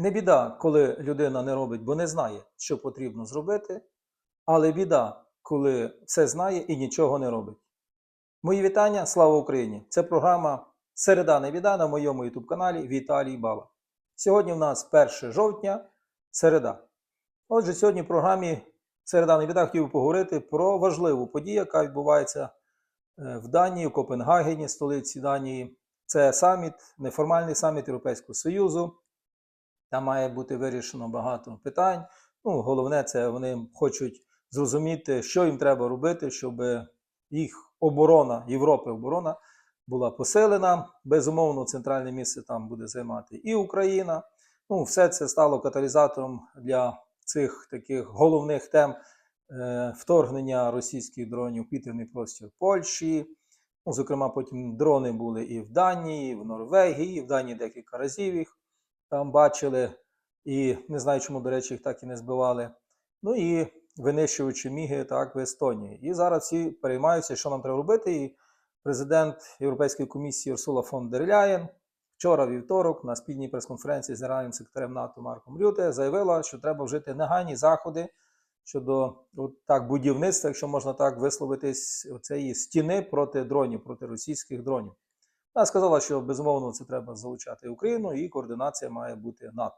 Не біда, коли людина не робить, бо не знає, що потрібно зробити, але біда, коли все знає і нічого не робить. Мої вітання, слава Україні! Це програма Середа не біда на моєму youtube каналі Віталій Бала. Сьогодні в нас 1 жовтня, середа. Отже, сьогодні в програмі Середа не біда хотів поговорити про важливу подію, яка відбувається е, в Данії, в Копенгагені, столиці Данії. Це саміт, неформальний саміт Європейського Союзу. Там має бути вирішено багато питань. Ну, головне, це вони хочуть зрозуміти, що їм треба робити, щоб їх оборона, Європи оборона була посилена. Безумовно, центральне місце там буде займати і Україна. Ну, все це стало каталізатором для цих таких головних тем е, вторгнення російських дронів в південний простір Польщі. Ну, зокрема, потім дрони були і в Данії, і в Норвегії, і в Данії декілька разів їх там бачили. І не знаю, чому, до речі, їх так і не збивали. Ну і винищувачі міги так в Естонії. І зараз всі переймаються, що нам треба робити. І президент Європейської комісії Урсула фон дер Ляєн вчора, вівторок, на спільній прес-конференції з генеральним секретарем НАТО Марком Рюте заявила, що треба вжити негайні заходи щодо от так будівництва, якщо можна так висловитись, цієї стіни проти дронів, проти російських дронів. Вона сказала, що безумовно це треба залучати Україну, і координація має бути НАТО.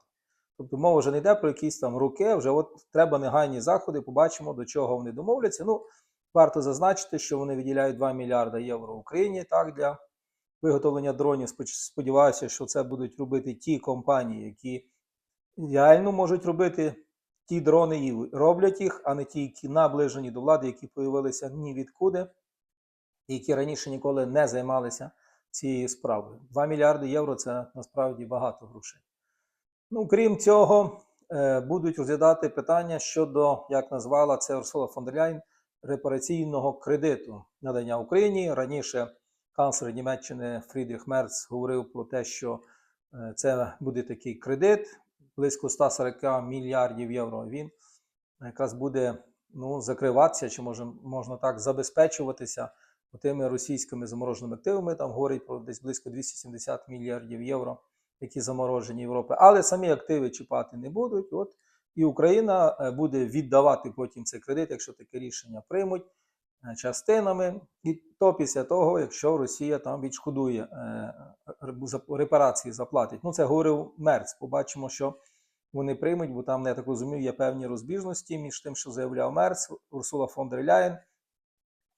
Тобто мова вже не йде про якісь там руки, вже от треба негайні заходи, побачимо, до чого вони домовляться. Ну, варто зазначити, що вони виділяють 2 мільярда євро Україні так, для виготовлення дронів. Сподіваюся, що це будуть робити ті компанії, які реально можуть робити ті дрони і роблять їх, а не ті, які наближені до влади, які появилися ні відкуди, які раніше ніколи не займалися цією справою. 2 мільярди євро це насправді багато грошей. Ну, крім цього, е, будуть розглядати питання щодо, як назвала це Урсула фон дер Ляйн, репараційного кредиту надання Україні. Раніше канцлер Німеччини Фрідріх Мерц говорив про те, що е, це буде такий кредит близько 140 мільярдів євро. Він якраз буде ну, закриватися, чи може, можна так забезпечуватися тими російськими замороженими активами. Там говорять про десь близько 270 мільярдів євро які заморожені Європи, але самі активи чіпати не будуть. От і Україна е, буде віддавати потім цей кредит, якщо таке рішення приймуть е, частинами, і то після того, якщо Росія там відшкодує е, репарації, заплатить. Ну це говорив Мерц. Побачимо, що вони приймуть, бо там, я так розумію, є певні розбіжності між тим, що заявляв Мерц, Урсула фон дер Ляєн.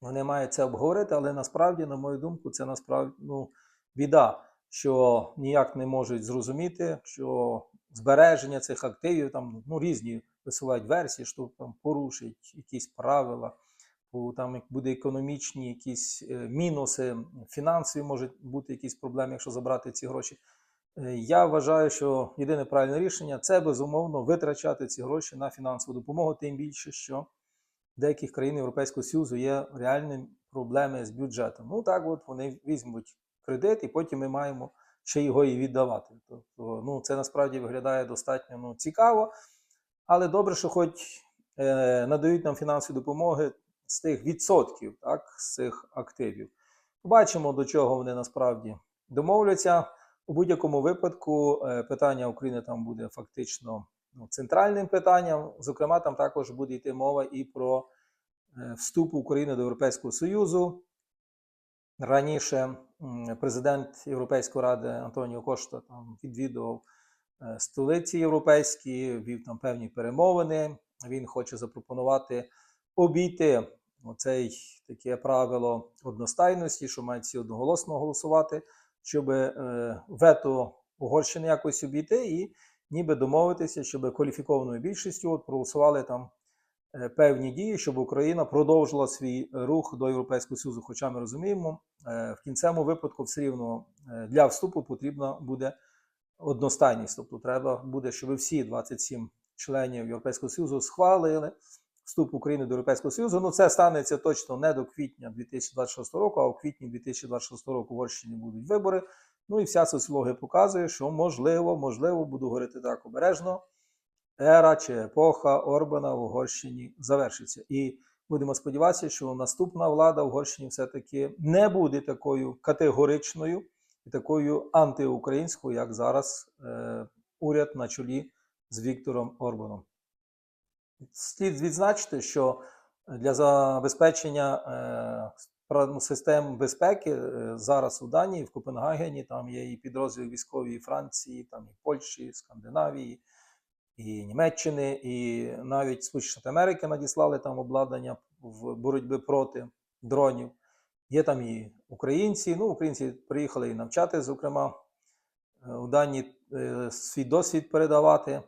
Вони мають це обговорити, але насправді, на мою думку, це насправді ну, біда що ніяк не можуть зрозуміти, що збереження цих активів там ну, різні висувають версії, що там порушить якісь правила, бо там буде економічні якісь е, мінуси, фінансові можуть бути якісь проблеми, якщо забрати ці гроші. Е, я вважаю, що єдине правильне рішення це безумовно витрачати ці гроші на фінансову допомогу, тим більше, що деяких країн Європейського Союзу є реальні проблеми з бюджетом. Ну так, от вони візьмуть кредит, і потім ми маємо ще його і віддавати. Тобто, ну, це насправді виглядає достатньо ну, цікаво, але добре, що хоч е, надають нам фінансові допомоги з тих відсотків, так, з цих активів. Побачимо, до чого вони насправді домовляться. У будь-якому випадку е, питання України там буде фактично центральним питанням. Зокрема, там також буде йти мова і про е, вступ України до Європейського Союзу. Раніше президент Європейської ради Антоніо Кошта там відвідував е, столиці європейські, вів там певні перемовини. Він хоче запропонувати обійти оцей таке правило одностайності, що мають всі одноголосно голосувати, щоб е, вето Угорщини якось обійти і ніби домовитися, щоб кваліфікованою більшістю от проголосували там Е, певні дії, щоб Україна продовжила свій рух до Європейського Союзу. Хоча ми розуміємо, е, в кінцевому випадку все рівно е, для вступу потрібна буде одностайність. Тобто, треба буде, щоб всі 27 членів Європейського Союзу схвалили вступ України до Європейського Союзу. Ну це станеться точно не до квітня 2026 року, а у квітні 2026 року в Угорщині будуть вибори. Ну і вся соціологія показує, що можливо, можливо, буду говорити так обережно ера чи епоха Орбана в Угорщині завершиться. І будемо сподіватися, що наступна влада в Угорщині все-таки не буде такою категоричною і такою антиукраїнською, як зараз е, уряд на чолі з Віктором Орбаном. Слід відзначити, що для забезпечення е, систем безпеки е, зараз у Данії, в Копенгагені, там є і підрозділи військові і Франції, там і Польщі, Скандинавії, і Німеччини, і навіть Сполучені Америки надіслали там обладнання в боротьбі проти дронів. Є там і українці. Ну, українці приїхали і навчати, зокрема, е, у Данії е, свій досвід передавати.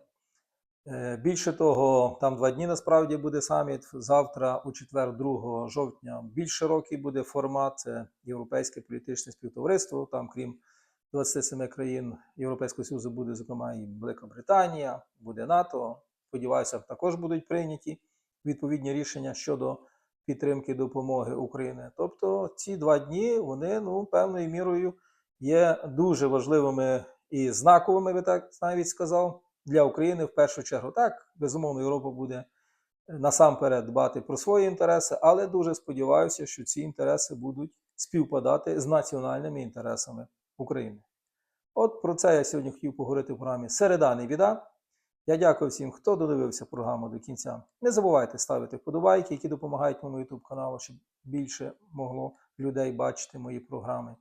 Е, Більше того, там два дні насправді буде саміт. Завтра, у четвер, 2 жовтня, більш широкий буде формат. Це Європейське політичне співтовариство. Там, крім 27 країн Європейського Союзу, буде, зокрема, і Велика Британія, буде НАТО. Сподіваюся, також будуть прийняті відповідні рішення щодо підтримки допомоги України. Тобто ці два дні вони ну, певною мірою є дуже важливими і знаковими, би так навіть сказав, для України в першу чергу. Так, безумовно, Європа буде е, насамперед дбати про свої інтереси, але дуже сподіваюся, що ці інтереси будуть співпадати з національними інтересами України. От про це я сьогодні хотів поговорити в програмі Середа не. Я дякую всім, хто додивився програму до кінця. Не забувайте ставити вподобайки, які допомагають моєму YouTube каналу, щоб більше могло людей бачити мої програми.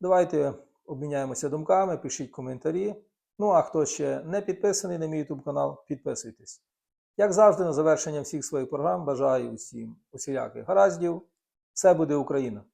Давайте обміняємося думками, пишіть коментарі. Ну а хто ще не підписаний на мій YouTube канал, підписуйтесь. Як завжди, на завершення всіх своїх програм бажаю усім усіляких гараздів. Все буде Україна!